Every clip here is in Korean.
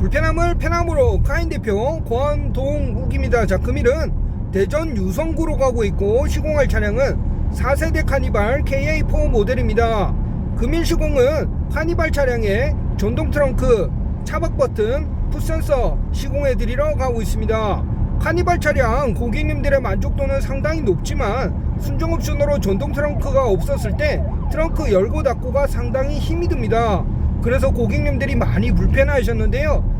불편함을 편함으로 카인 대표 권동욱입니다. 자 금일은 대전 유성구로 가고 있고 시공할 차량은 4세대 카니발 KA4 모델입니다. 금일 시공은 카니발 차량에 전동 트렁크, 차박 버튼, 풋센서 시공해 드리러 가고 있습니다. 카니발 차량 고객님들의 만족도는 상당히 높지만 순정 옵션으로 전동 트렁크가 없었을 때 트렁크 열고 닫고가 상당히 힘이 듭니다. 그래서 고객님들이 많이 불편하셨는데요.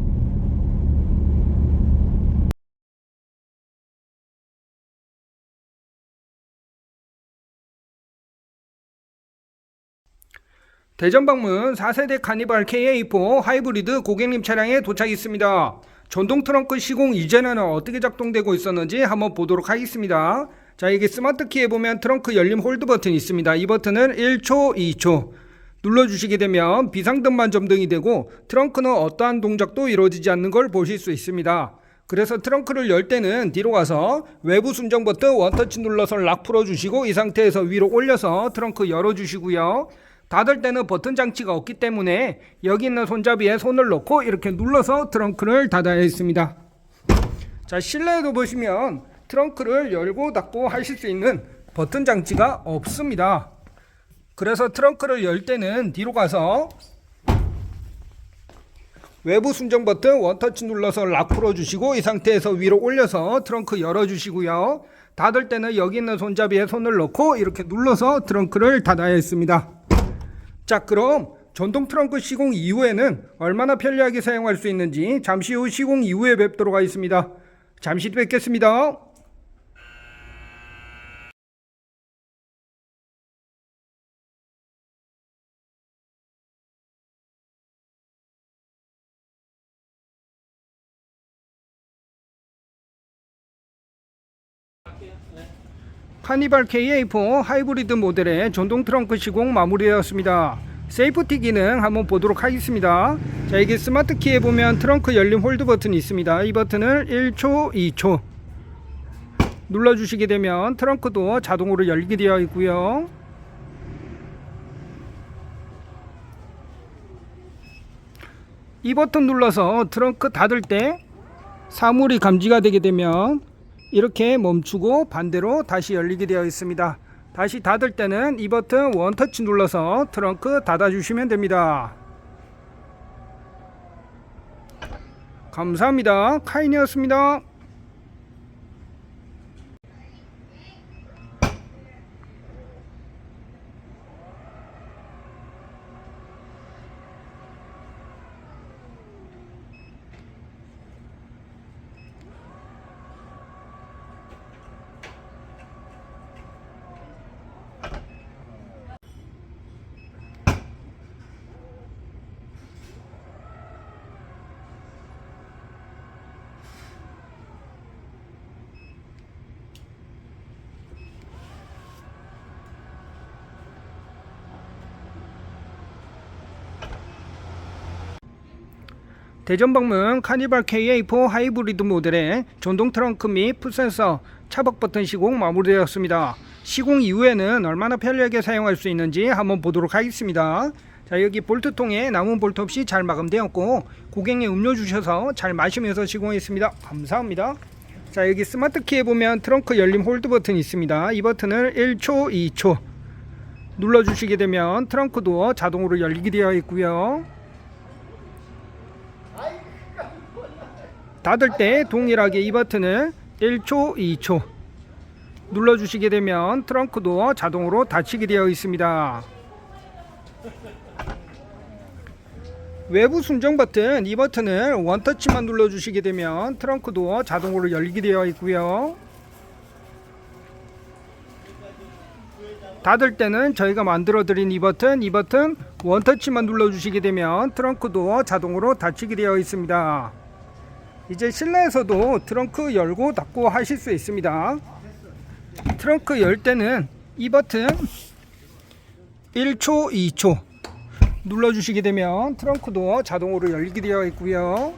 대전 방문 4세대 카니발 KA4 하이브리드 고객님 차량에 도착했습니다. 전동 트렁크 시공 이전에는 어떻게 작동되고 있었는지 한번 보도록 하겠습니다. 자, 이게 스마트 키에 보면 트렁크 열림 홀드 버튼이 있습니다. 이 버튼은 1초, 2초 눌러주시게 되면 비상등만 점등이 되고 트렁크는 어떠한 동작도 이루어지지 않는 걸 보실 수 있습니다. 그래서 트렁크를 열 때는 뒤로 가서 외부 순정 버튼 원터치 눌러서 락 풀어주시고 이 상태에서 위로 올려서 트렁크 열어주시고요. 닫을 때는 버튼 장치가 없기 때문에 여기 있는 손잡이에 손을 넣고 이렇게 눌러서 트렁크를 닫아야 했습니다. 자 실내에도 보시면 트렁크를 열고 닫고 하실 수 있는 버튼 장치가 없습니다. 그래서 트렁크를 열 때는 뒤로 가서 외부 순정 버튼 원터치 눌러서 락 풀어주시고 이 상태에서 위로 올려서 트렁크 열어주시고요. 닫을 때는 여기 있는 손잡이에 손을 넣고 이렇게 눌러서 트렁크를 닫아야 했습니다. 자 그럼 전동 트렁크 시공 이후에는 얼마나 편리하게 사용할 수 있는지 잠시 후 시공 이후에 뵙도록 하겠습니다. 잠시 뒤 뵙겠습니다. 카니발 KA4 하이브리드 모델의 전동 트렁크 시공 마무리되었습니다. 세이프티 기능 한번 보도록 하겠습니다. 자, 이게 스마트 키에 보면 트렁크 열림 홀드 버튼이 있습니다. 이 버튼을 1초, 2초 눌러주시게 되면 트렁크도 자동으로 열게 되어 있고요. 이 버튼 눌러서 트렁크 닫을 때 사물이 감지가 되게 되면 이렇게 멈추고 반대로 다시 열리게 되어 있습니다. 다시 닫을 때는 이 버튼 원터치 눌러서 트렁크 닫아주시면 됩니다. 감사합니다. 카인이었습니다. 대전 방문 카니발 KA4 하이브리드 모델의 전동 트렁크 및 풋센서 차박 버튼 시공 마무리되었습니다. 시공 이후에는 얼마나 편리하게 사용할 수 있는지 한번 보도록 하겠습니다. 자 여기 볼트통에 남은 볼트 없이 잘 마감되었고 고객님 음료 주셔서 잘 마시면서 시공했습니다. 감사합니다. 자 여기 스마트 키에 보면 트렁크 열림 홀드 버튼이 있습니다. 이 버튼을 1초, 2초 눌러주시게 되면 트렁크 도어 자동으로 열리게 되어 있고요. 닫을 때 동일하게 이 버튼을 1초, 2초 눌러주시게 되면 트렁크 도어 자동으로 닫히게 되어 있습니다. 외부 순정 버튼 이 버튼을 원터치만 눌러주시게 되면 트렁크 도어 자동으로 열리게 되어 있고요. 닫을 때는 저희가 만들어 드린 이 버튼 이 버튼 원터치만 눌러주시게 되면 트렁크 도어 자동으로 닫히게 되어 있습니다. 이제 실내에서도 트렁크 열고 닫고 하실 수 있습니다. 트렁크 열 때는 이 버튼 1초, 2초 눌러 주시게 되면 트렁크도 자동으로 열리게 되어 있고요.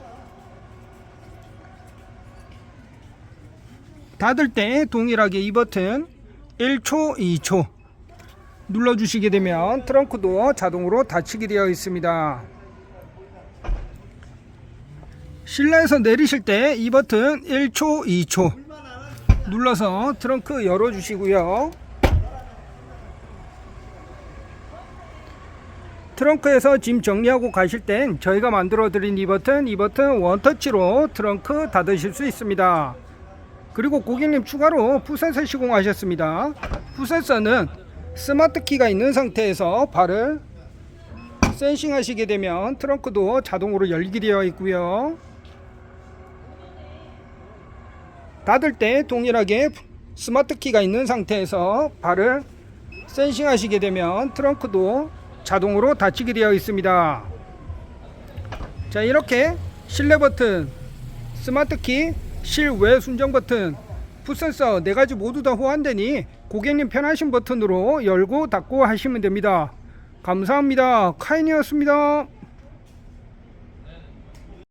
닫을 때 동일하게 이 버튼 1초, 2초 눌러 주시게 되면 트렁크도 자동으로 닫히게 되어 있습니다. 실내에서 내리실 때 이 버튼 1초, 2초 눌러서 트렁크 열어주시고요. 트렁크에서 짐 정리하고 가실 땐 저희가 만들어 드린 이 버튼, 이 버튼 원터치로 트렁크 닫으실 수 있습니다. 그리고 고객님 추가로 푸센서 시공하셨습니다. 푸센서는 스마트 키가 있는 상태에서 발을 센싱 하시게 되면 트렁크도 자동으로 열리게 되어 있고요. 닫을 때 동일하게 스마트 키가 있는 상태에서 발을 센싱 하시게 되면 트렁크도 자동으로 닫히게 되어 있습니다. 자, 이렇게 실내 버튼, 스마트 키, 실외 순정 버튼, 풋센서 네 가지 모두 다 호환되니 고객님 편하신 버튼으로 열고 닫고 하시면 됩니다. 감사합니다. 카인이었습니다.